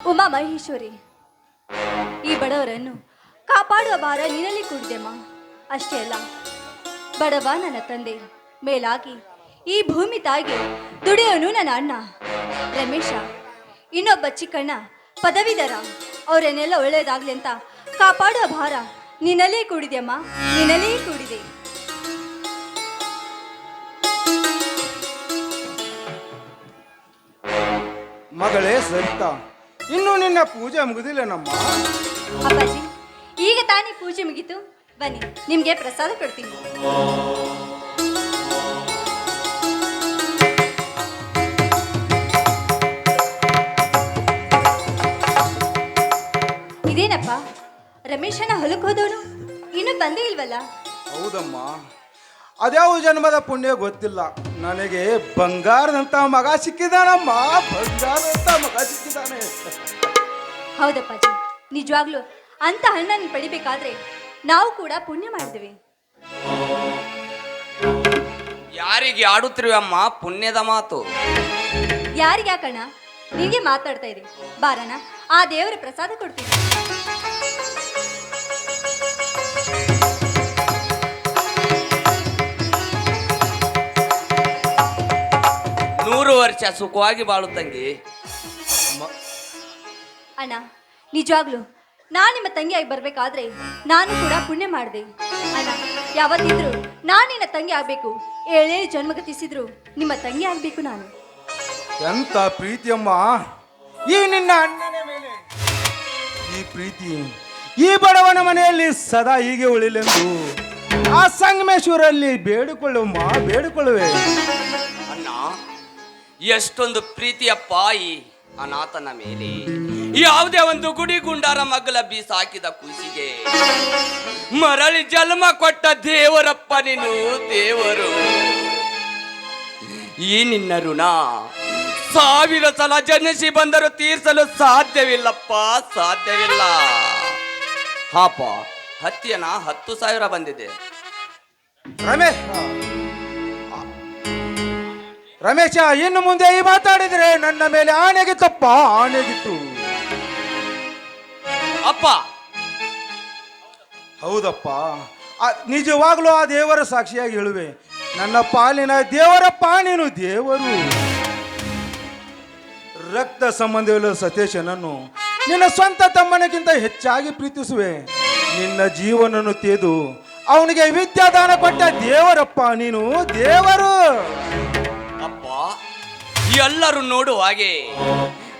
ಉಮಾ ಮಹೇಶ್ವರಿ, ಈ ಬಡವರನ್ನು ಕಾಪಾಡುವ ಭಾರ ನಿನ್ನಲ್ಲಿ ಕೂಡಿದೆಮ್ಮ ಅಷ್ಟೇ ಅಲ್ಲ, ಬಡವ ನನ್ನ ತಂದೆ, ಮೇಲಾಗಿ ಈ ಭೂಮಿ ತಾಯಿಗೆ ದುಡಿಯೋನು ನನ್ನ ಅಣ್ಣ. ರಮೇಶ, ಇನ್ನೊಬ್ಬ ಚಿಕ್ಕಣ್ಣ ಪದವೀಧರ, ಅವರನ್ನೆಲ್ಲ ಒಳ್ಳೆಯದಾಗ್ಲಿ ಅಂತ ಕಾಪಾಡುವ ಭಾರ ನಿನ್ನಲ್ಲೇ ಕೂಡಿದೆಯಮ್ಮ ನಿನ್ನಲ್ಲೇ ಕೂಡಿದೆ. ಮಗಳೇ ಸರಿತಾ ಇನ್ನು ನಿನ್ನ ಪೂಜೆ ಮುಗಿದಿಲ್ಲನಮ್ಮ ಅಪ್ಪಾಜಿ ಈಗ ತಾನೇ ಪೂಜೆ ಮುಗೀತು. ಬನ್ನಿ ನಿಮಗೆ ಪ್ರಸಾದ ಕೊಡ್ತೀನಿ. ಇದೇನಪ್ಪ? ರಮೇಶನ ಹೊಲಕ್ಕೆ ಹೋದವನು? ಇನ್ನೂ ಬಂದೇ ಇಲ್ವಲ್ಲ? ಹೌದಮ್ಮ. ಅದ್ಯಾವ ಜನ್ಮದ ಪುಣ್ಯ ಗೊತ್ತಿಲ್ಲ. ನನಗೆ ಬಂಗಾರದಂತ ಮಗ ಸಿಕ್ಕಿದಾನಮ್ಮ. ಬಂಗಾರದಂತ ಮಗ ಸಿಕ್ಕಿದಾನೆ. ಹೌದಪ್ಪಾಜಿ ನಿಜವಾಗ್ಲೂ ಅಂತ ಹಣ್ಣನ್ನು ಪಡಿಬೇಕಾದ್ರೆ ನಾವು ಕೂಡ ಪುಣ್ಯ ಮಾಡಿದ್ವಿ. ಯಾರಿಗೆ ಆಡುತ್ತಿರುವ ಅಮ್ಮ ಪುಣ್ಯದ ಮಾತು? ಯಾರಿಗೆ ಯಾಕಣ್ಣ ನಿನಗೆ ಮಾತಾಡ್ತಾ ಇದೆ ಬಾರಣ್ಣ ಆ ದೇವರ ಪ್ರಸಾದ ಕೊಡ್ತೀನಿ. ವರ್ಷ ಸುಖವಾಗಿ ಬಾಳು ತಂಗಿ. ಅಣ್ಣ ನಿಜವಾಗ್ಲು ನಾನು ನಿಮ್ಮ ತಂಗಿಯಾಗಿ ಬರ್ಬೇಕಾದ್ರೆ ನಾನು ಕೂಡ ಪುಣ್ಯ ಮಾಡಿದೆ. ಅಣ್ಣ ಯಾವತ್ತಿದ್ರು ನಾನು ನಿನ್ನ ತಂಗಿ ಆಗ್ಬೇಕು. ಏಳೇಳು ಜನ್ಮಗತಿಸಿದ್ರು ನಿಮ್ಮ ತಂಗಿ ಆಗ್ಬೇಕು ನಾನು. ಎಂತ ಪ್ರೀತಿಯಮ್ಮ? ಈ ನಿನ್ನ ಅಣ್ಣನ ಮೇಲೆ. ಈ ಪ್ರೀತಿ ಈ ಬಡವನ ಮನೆಯಲ್ಲಿ ಸದಾ ಹೀಗೆ ಉಳಿಲೆಂದು ಆ ಸಂಗಮೇಶ್ವರಲ್ಲಿ ಬೇಡಿಕೊಳ್ಳುವಮ್ಮ ಬೇಡಿಕೊಳ್ಳುವೆ. ಎಷ್ಟೊಂದು ಪ್ರೀತಿಯ ಪಾಯಿ ಅನಾಥನ ಮೇಲೆ. ಯಾವುದೇ ಒಂದು ಗುಡಿ ಗುಂಡಾರ ಮಗ್ಗಲ ಬೀಸಾಕಿದ ಕೂಸಿಗೆ. ಮರಳಿ ಜನ್ಮ ಕೊಟ್ಟ ದೇವರಪ್ಪ ನೀನು, ದೇವರು. ಈ ನಿನ್ನ ಋಣ ಸಾವಿರ ಸಲ ಜನಿಸಿ ಬಂದರೂ ತೀರಿಸಲು ಸಾಧ್ಯವಿಲ್ಲಪ್ಪ, ಸಾಧ್ಯವಿಲ್ಲ. ಹಾಪ ಹತ್ತಿಯನ ಹತ್ತು ಸಾವಿರ ಬಂದಿದೆ. ರಮೇಶ್! ರಮೇಶ ಇನ್ನು ಮುಂದೆ ಈ ಮಾತಾಡಿದ್ರೆ ನನ್ನ ಮೇಲೆ ಆನೆಗಿತ್ತಪ್ಪ ಆನೆಗಿತ್ತು. ಅಪ್ಪ. ಹೌದಪ್ಪ. ನಿಜವಾಗ್ಲೂ ಆ ದೇವರ ಸಾಕ್ಷಿಯಾಗಿ ಹೇಳುವೆ. ನನ್ನ ಪಾಲಿನ ದೇವರಪ್ಪ ನೀನು ದೇವರು. ರಕ್ತ ಸಂಬಂಧವಿಲ್ಲ ಸತೀಶನನ್ನು ನಿನ್ನ ಸ್ವಂತ ತಮ್ಮನಿಗಿಂತ ಹೆಚ್ಚಾಗಿ ಪ್ರೀತಿಸುವೆ. ನಿನ್ನ ಜೀವನನ್ನು ತೆಗೆದು ಅವನಿಗೆ ವಿದ್ಯಾದಾನ ಕೊಟ್ಟ ದೇವರಪ್ಪ ನೀನು ದೇವರು. ಎಲ್ಲರೂ ನೋಡುವ ಹಾಗೆ.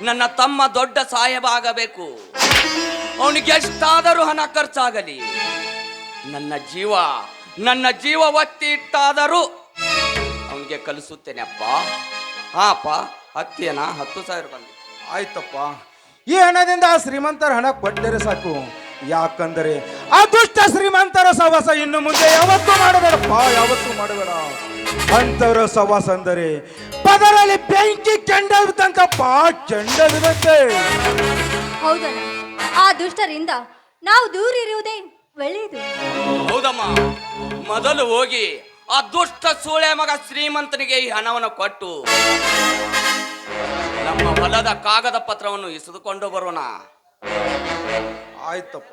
ನನ್ನ ತಮ್ಮ ದೊಡ್ಡ ಸಾಹೇಬ ಆಗಬೇಕು ಅವನಿಗೆ ಎಷ್ಟಾದರೂ ಹಣ ಖರ್ಚಾಗಲಿ. ನನ್ನ ಜೀವ ನನ್ನ ಜೀವ ಒತ್ತಿ ಇಟ್ಟಾದರೂ ಅವನಿಗೆ ಕಲಿಸುತ್ತೇನೆ ಅಪ್ಪ. ಹಾ ಅಪ್ಪ, ಹತ್ತಿಯನ? ಹತ್ತು ಸಾವಿರ ಬಂದು ಆಯ್ತಪ್ಪ. ಈ ಹಣದಿಂದ ಶ್ರೀಮಂತರ ಹಣ ಕೊಟ್ಟರೆ ಸಾಕು. ಯಾಕಂದರೆ ಅದೃಷ್ಟ ದುಷ್ಟ ಶ್ರೀಮಂತರ ಸವಾಸ ಇನ್ನು ಮುಂದೆ ಯಾವತ್ತೂ ಮಾಡಬೇಡಪ್ಪ, ಯಾವತ್ತೂ ಮಾಡಬೇಡ. ಅಂತರ ಸವಾಸ ಅಂದರೆ ಪದರಲ್ಲಿ ಬೆಂಕಿ ಕೆಂಡವಿದ್ದಂತಪ್ಪ ಕೆಂಡವಿದಂತೆ ಹೌದಣ್ಣ ಆ ದುಷ್ಟರಿಂದ ನಾವು ದೂರ ಇರುವುದೇ ಒಳ್ಳೆಯದು. ಹೌದಮ್ಮ. ಮೊದಲು ಹೋಗಿ ಆ ದುಷ್ಟ ಸೂಳೆ ಮಗ ಶ್ರೀಮಂತನಿಗೆ ಈ ಹಣವನ್ನು ಕೊಟ್ಟು ನಮ್ಮ ಹೊಲದ ಕಾಗದ ಪತ್ರವನ್ನು ಇಸಿದುಕೊಂಡು ಬರೋಣ. ಆಯ್ತಪ್ಪ.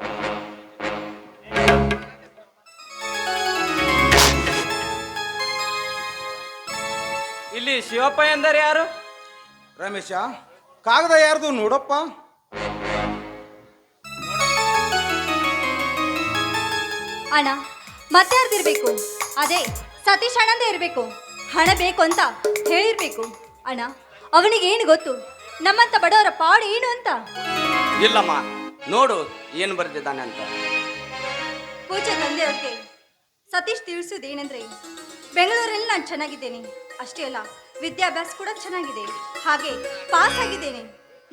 ಶಿವಪ್ಪ ಎಂದರೆ ಯಾರು? ರಮೇಶ ಕಾಗದ ಯಾರ್ದು ನೋಡಪ್ಪ? ಅಣ್ಣ ಮತ್ತಾರ್ದಿರ್ಬೇಕು ಅದೇ ಸತೀಶ್ ಅಣ್ಣಂದೇ ಇರಬೇಕು. ಹಣ ಬೇಕು ಅಂತ ಹೇಳಿರ್ಬೇಕು. ಅಣ್ಣ ಅವನಿಗೆ ಏನು ಗೊತ್ತು? ನಮ್ಮಂತ ಬಡವರ ಪಾಡು ಏನು ಅಂತ? ಇಲ್ಲಮ್ಮ ನೋಡು ಏನು ಬರ್ತಿದ್ದಾನೆ ಅಂತ. ಪೂಜೆ ತಂದೆಯವ್ರಿಗೆ ಸತೀಶ್ ತಿಳಿಸೋದೇನೆಂದ್ರೆ ಬೆಂಗಳೂರಲ್ಲಿ ನಾನು ಚೆನ್ನಾಗಿದ್ದೇನೆ. ಅಷ್ಟೇ ಅಲ್ಲ ವಿದ್ಯಾಭ್ಯಾಸ ಕೂಡ ಚೆನ್ನಾಗಿದೆ. ಹಾಗೆ ಪಾಸ್ ಆಗಿದ್ದೇನೆ.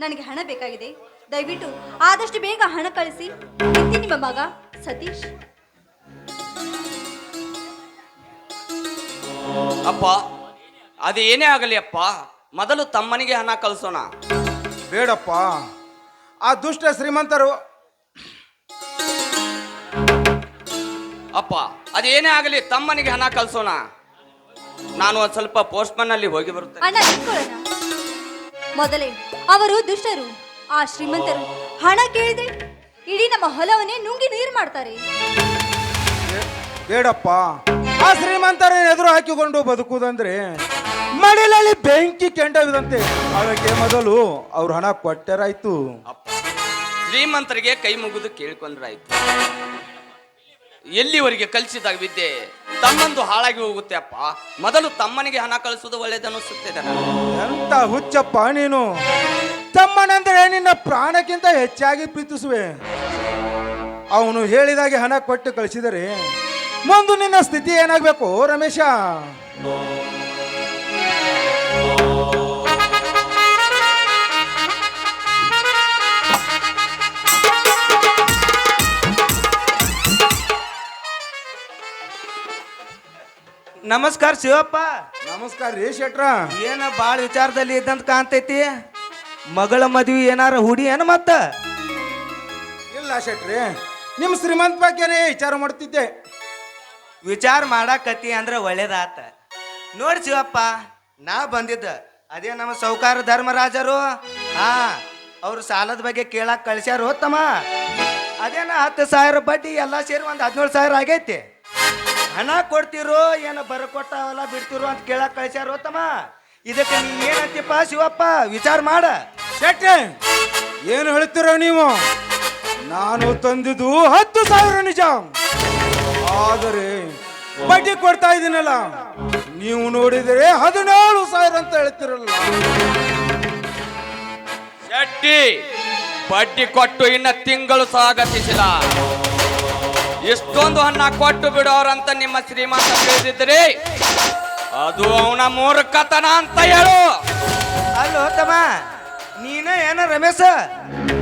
ನನಗೆ ಹಣ ಬೇಕಾಗಿದೆ. ದಯವಿಟ್ಟು ಆದಷ್ಟು ಬೇಗ ಹಣ ಕಳಿಸಿ. ಇದ್ದಿ ನಿಮ್ಮ ಮಗ ಸತೀಶ್. ಅಪ್ಪ ಅದು ಏನೇ ಆಗಲಿ ಅಪ್ಪ ಮೊದಲು ತಮ್ಮನಿಗೆ ಹಣ ಕಳಿಸೋಣ. ಬೇಡಪ್ಪ. ಆ ದುಷ್ಟ ಶ್ರೀಮಂತರು ಅಪ್ಪ ಅದೇನೇ ಆಗಲಿ ತಮ್ಮನಿಗೆ ಹಣ ಕಳಿಸೋಣ. ನಾನು ಒಂದ್ ಸ್ವಲ್ಪ ಪೋಸ್ಟ್ಮನ್ ಅಲ್ಲಿ ಹೋಗಿ ಬರುತ್ತೆ ಅಣ್ಣ ನಿಂತ್ಕೊಳ್ಳೋಣ. ಮೊದಲೇ ಅವರು ದುಷ್ಟರು. ಆ ಶ್ರೀಮಂತರು ಹಣ ಕೇಳಿದ್ರೆ ಇಡೀ ನಮ್ಮ ಹೊಲವನ್ನೇ ನುಂಗಿ ನೀರು ಮಾಡ್ತಾರೆ. ಬೇಡಪ್ಪ. ಆ ಶ್ರೀಮಂತರ ಎದುರು ಹಾಕಿಕೊಂಡು ಬದುಕುದಂದ್ರೆ ಮಡಿಲಲ್ಲಿ ಬೆಂಕಿ ಕೆಂಡವಿದಂತೆ. ಅದಕ್ಕೆ ಮೊದಲು ಅವ್ರ ಹಣ ಕೊಟ್ಟರಾಯ್ತು. ಅಪ್ಪ ಶ್ರೀಮಂತರಿಗೆ ಕೈ ಮುಗಿದು ಕೇಳ್ಕೊಂಡ್ರಾಯ್ತು. ಎಲ್ಲಿವರೆಗೆ ಕಲಿಸಿದಾಗ ವಿದ್ಯೆ? ತಮ್ಮಂದು ಹಾಳಾಗಿ ಹೋಗುತ್ತೆ ಅಪ್ಪ ಮೊದಲು ತಮ್ಮನಿಗೆ ಹಣ ಕಳಿಸೋದು ಒಳ್ಳೇದನ್ನಿಸುತ್ತಿದೆ. ಎಂತ ಹುಚ್ಚಪ್ಪ ನೀನು? ತಮ್ಮನಂದ್ರೆ ನಿನ್ನ ಪ್ರಾಣಕ್ಕಿಂತ ಹೆಚ್ಚಾಗಿ ಪ್ರೀತಿಸುವೆ. ಅವನು ಹೇಳಿದಾಗೆ ಹಣ ಕೊಟ್ಟು ಕಳಿಸಿದರೆ, ಮುಂದೆ ನಿನ್ನ ಸ್ಥಿತಿ ಏನಾಗಬೇಕು, ರಮೇಶ? ನಮಸ್ಕಾರ ಶಿವಪ್ಪ. ನಮಸ್ಕಾರ ರೀ ಶೆಟ್ರ. ಏನ ಬಾಳ ವಿಚಾರದಲ್ಲಿ ಇದ್ದಂತ ಕಾಣ್ತೈತಿ? ಮಗಳ ಮದ್ವಿ ಏನಾರ ಹುಡಿ ಏನ ಮತ್ತ? ಇಲ್ಲ ಶೆಟ್ರಿ ನಿಮ್ಮ ಶ್ರೀಮಂತ ಬಗ್ಗೆನೇ ವಿಚಾರ ಮಾಡ್ತಿದ್ದೆ. ವಿಚಾರ ಮಾಡಾಕತಿ ಅಂದ್ರೆ ಒಳ್ಳೇದಾತ. ನೋಡಿ ಶಿವಪ್ಪ ನಾ ಬಂದಿದ್ದ. ಅದೇ ನಮ್ಮ ಸೌಕಾರ ಧರ್ಮರಾಜರು. ಹಾ ಅವ್ರ ಸಾಲದ ಬಗ್ಗೆ ಕೇಳಾಕ್ ಕಳ್ಸ್ಯಾರ ತಮ್ಮ ಅದೇನ ಹತ್ತು ಸಾವಿರ ಬಡ್ಡಿ ಎಲ್ಲ ಸೇರಿ ಒಂದು ಹದಿನೇಳು ಸಾವಿರ ಆಗೈತಿ. ಹಣ ಕೊಡ್ತಿರೋ ಏನ ಬರಕೊಟ್ಟಾವಲ್ಲ ಬಿಡ್ತಿರೋ ಅಂತ ಕೇಳಕ್ ಕಳ್ಸ್ಯಾರ ತಮ್ಮ ಇದಕ್ಕೆ ನೀ ಏನಂತಿಪ್ಪ ಶಿವಪ್ಪ? ವಿಚಾರ ಮಾಡ. ಶೆಟ್ಟಿ ಏನು ಹೇಳ್ತೀರೋ ನೀವು? ನಾನು ತಂದಿದ್ದು ಹತ್ತು ಸಾವಿರ ನಿಜ. ಆದರೆ ಬಡ್ಡಿ ಕೊಡ್ತಾ ಇದ್ದೀನಲ್ಲ ನೀವು ನೋಡಿದರೆ ಹದಿನೇಳು ಸಾವಿರ ಅಂತ ಹೇಳ್ತಿರಲ್ಲ. ಶೆಟ್ಟಿ ಬಡ್ಡಿ ಕೊಟ್ಟು ಇನ್ನ ತಿಂಗಳು ಸಾಗತಿಸಿಲ್ಲ. ಇಷ್ಟೊಂದು ಹಣ ಕೊಟ್ಟು ಬಿಡೋರಂತ ನಿಮ್ಮ ಶ್ರೀಮಂತ ತಿಳಿದಿದ್ರಿ ಅದು ಅವನ ಮೂರ್ಖತನ ಅಂತ ಹೇಳು. ಅಲ್ಲೋ ತಮ್ಮ ನೀನ ಏನ ರಮೇಶ?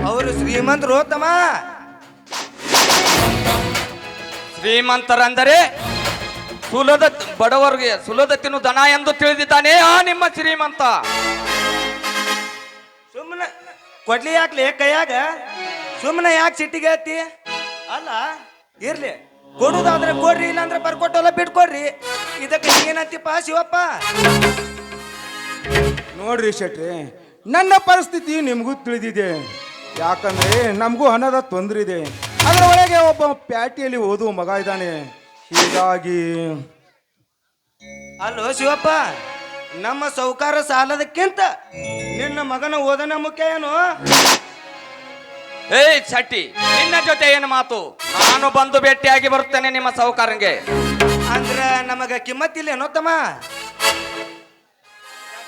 ಅವರು ಶ್ರೀಮಂತರು ತಮ್ಮ ಶ್ರೀಮಂತರಂದರೆ ಸುಲದ ಬಡವರಿಗೆ ಸುಲದ ತಿನ್ನು ದನ ಎಂದು ತಿಳಿದಿದ್ದಾನೆ ಆ ನಿಮ್ಮ ಶ್ರೀಮಂತ. ಸುಮ್ಮನೆ ಕೊಡ್ಲಿ ಯಾಕ್ಲಿ ಕೈಯಾಗ? ಸುಮ್ಮನೆ ಯಾಕೆ ಸಿಟ್ಟಿಗೆ ಹತ್ತಿ ಅಲ್ಲ ಇರ್ಲಿ. ಕೊಡುದಾದ್ರೆ ಕೊಡ್ರಿ ಇಲ್ಲಾಂದ್ರೆ ಬರ್ಕೊಟ್ಟಲ್ಲ ಬಿಟ್ಕೊಡ್ರಿ. ಇದಕ್ಕೆ ಏನಂತಿಪ್ಪ ಶಿವಪ್ಪ? ನೋಡ್ರಿ ಶೆಟ್ರಿ ನನ್ನ ಪರಿಸ್ಥಿತಿ ನಿಮಗೂ ತಿಳಿದಿದೆ. ಯಾಕಂದ್ರೆ ನಮಗೂ ಹಣದ ತೊಂದರೆ ಇದೆ ಅದರ ಒಳಗೆ ಒಬ್ಬ ಪ್ಯಾಟಿಯಲ್ಲಿ ಓದುವ ಮಗ ಇದ್ದಾನೆ. ಹೀಗಾಗಿ ಅಲ್ಲೋ ಶಿವಪ್ಪ ನಮ್ಮ ಸೌಕಾರ ಸಾಲದಕ್ಕಿಂತ ನಿನ್ನ ಮಗನ ಓದನ ಮುಖ್ಯ ಏನು? ಏಯ್ ಚಟ್ಟಿ ನಿನ್ನ ಜೊತೆ ಏನು ಮಾತು? ನಾನು ಬಂದು ಭೇಟಿಯಾಗಿ ಬರುತ್ತೇನೆ ನಿಮ್ಮ ಸೌಕಾರಂಗೆ ಅಂದ್ರ ನಮಗ ಕಿಮ್ಮತ್ತಿಲ್ಲೇನೋ ತಮ್ಮ?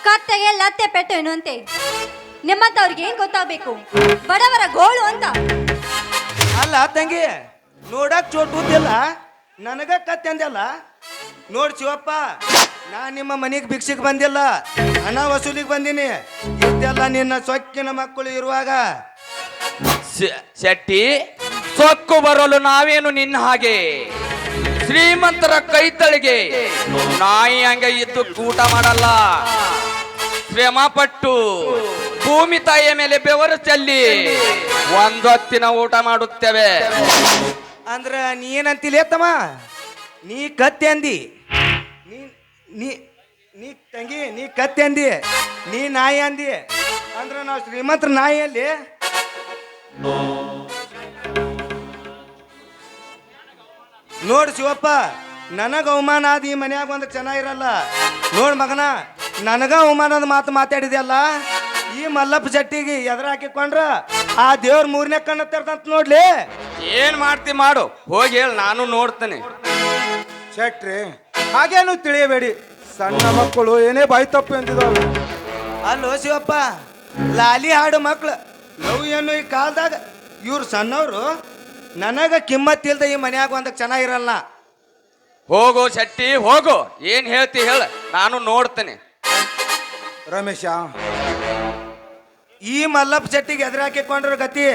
ಕತ್ತೆಗೆ ಲತ್ತೆ ಪೆಟ್ಟು ಅಂತೆ? ನಿಮ್ಮಂತವ್ರಿಗೆ ಏನ್ ಗೊತ್ತಾಗಬೇಕು? ಬಡವರ ಗೋಳು ಅಂತ. ಅಲ್ಲ ತಂಗಿ ನೋಡಕ್ ಚೋಟುದಿಲ್ಲ ನನಗ ಕತ್ತಂದಲ್ಲ ನೋಡ್ ಶಿವಪ್ಪ ನಾ ನಿಮ್ಮ ಮನೆಗೆ ಭಿಕ್ಷೆಗೆ ಬಂದಿಲ್ಲ. ಹಣ ವಸೂಲಿಗೆ ಬಂದೀನಿ. ಇದೆಲ್ಲ ನಿನ್ನ ಸೊಕ್ಕಿನ ಮಕ್ಕಳು ಇರುವಾಗ. ಶೆಟ್ಟಿ, ಸೊಕ್ಕು ಬರಲು ನಾವೇನು ನಿನ್ನ ಹಾಗೆ? ಶ್ರೀಮಂತರ ಕೈತಳಿಗೆ ನಾಯಿ ಹಂಗೆ ಇದ್ದು ಕೂಟ ಮಾಡಲ್ಲ. ಶ್ರಮ ಪಟ್ಟು ಭೂಮಿ ತಾಯಿಯ ಮೇಲೆ ಬೆವರು ಚೆಲ್ಲಿ ಒಂದೊತ್ತಿನ ಊಟ ಮಾಡುತ್ತೇವೆ. ಅಂದ್ರ ನೀ ಏನಂತಿಲ್ಲ ತಮ್ಮ ನೀ ಕತ್ತೆ ಅಂದಿ. ನೀ ನೀ ನೀ ತಂಗಿ, ನೀ ಕತ್ತೆ ಅಂದಿ. ನೀ ನಾಯಿ ಅಂದಿ. ಅಂದ್ರ ನಾವು ಶ್ರೀಮಂತರ ನಾಯಿ ಅಲ್ಲಿ ನೋಡ್ ಶಿವಪ್ಪ ನನಗ ಅವಮಾನ ಆದ ಈ ಮನ್ಯಾಗ ಒಂದು ಚೆನ್ನಾಗಿರಲ್ಲ ನೋಡ್ ಮಗನ ನನಗ ಅವಮಾನದ ಮಾತು ಮಾತಾಡಿದೆಯಲ್ಲ? ಈ ಮಲ್ಲಪ್ಪ ಜಟ್ಟಿಗೆ ಎದ್ರ ಹಾಕಿಕೊಂಡ್ರ ಆ ದೇವ್ರ ಮೂರನೇ ಕಣ್ಣ ತೆರ್ದಂತ ನೋಡ್ಲಿ. ಏನ್ ಮಾಡ್ತಿ ಮಾಡು ಹೋಗಿ ಹೇಳಿ ನಾನು ನೋಡ್ತೇನೆ. ಶೆಟ್ರಿ ಹಾಗೇನು ತಿಳಿಯಬೇಡಿ. ಸಣ್ಣ ಮಕ್ಕಳು ಏನೇ ಬಾಯಿ ತಪ್ಪು ಎಂದಿದ್ದಾವೆ ಅಲ್ಲೋ ಶಿವಪ್ಪ ಲಾಲಿ ಹಾಡು ಮಕ್ಳು. ಲವ್ ಏನು ಈ ಕಾಲದಾಗ ಇವ್ರು ಸಣ್ಣವರು ನನಗ ಕಿಮ್ಮತ್ ಇಲ್ದ ಈ ಮನ್ಯಾಗ ಒಂದಕ್ಕೆ ಚೆನ್ನಾಗಿರಲ್ಲ ಹೋಗು ಶೆಟ್ಟಿ ಹೋಗು. ಏನ್ ಹೇಳ್ತಿ ಹೇಳ. ನಾನು ನೋಡ್ತೇನೆ. ರಮೇಶ ಈ ಮಲ್ಲಪ್ಪ ಶೆಟ್ಟಿಗೆ ಎದುರು ಹಾಕಿಕೊಂಡ್ರ ಗತಿ?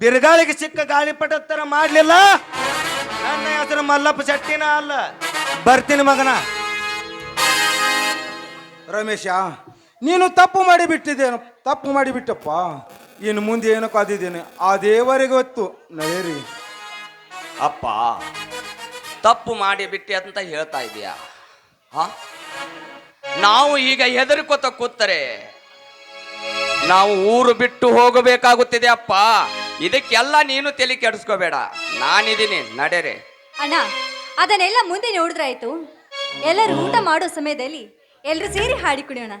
ಬಿರುಗಾಳಿಗೆ ಸಿಕ್ಕ ಗಾಳಿಪಟ ತರ ಮಾಡ್ಲಿಲ್ಲ? ನನ್ನ ಹೆಸರು ಮಲ್ಲಪ್ಪ ಶೆಟ್ಟಿನ ಅಲ್ಲ. ಬರ್ತೀನಿ ಮಗನ. ರಮೇಶ ನೀನು ತಪ್ಪು ಮಾಡಿ ಬಿಟ್ಟಿದ್ದೇನು? ತಪ್ಪು ಮಾಡಿ ಬಿಟ್ಟಪ್ಪ. ಇನ್ನು ಮುಂದೆ ಏನೋ ಕಾದಿದ್ದೇನೆ ಆ ದೇವರಿಗೆ ಗೊತ್ತು. ನಡೀರಿ ಅಪ್ಪ ತಪ್ಪು ಮಾಡಿ ಬಿಟ್ಟೆ ಅಂತ ಹೇಳ್ತಾ ಇದೀಯಾ ಹಾ? ನಾವು ಈಗ ಹೆದರ್ಕೋತ ಕೂತರೆ ನಾವು ಊರು ಬಿಟ್ಟು ಹೋಗಬೇಕಾಗುತ್ತಿದೆ ಅಪ್ಪ. ಇದಕ್ಕೆಲ್ಲ ನೀನು ತಲೆ ಕೆಡಿಸ್ಕೋಬೇಡ. ನಾನಿದ್ದೀನಿ ನಡೆರೆ. ಅಣ್ಣ ಅದನ್ನೆಲ್ಲ ಮುಂದೆ ನೋಡಿದ್ರಾಯ್ತು ಎಲ್ಲರೂ ಊಟ ಮಾಡೋ ಸಮಯದಲ್ಲಿ ಎಲ್ಲರೂ ಸೇರಿ ಹಾಡಿ ಕುಡಿಯೋಣ.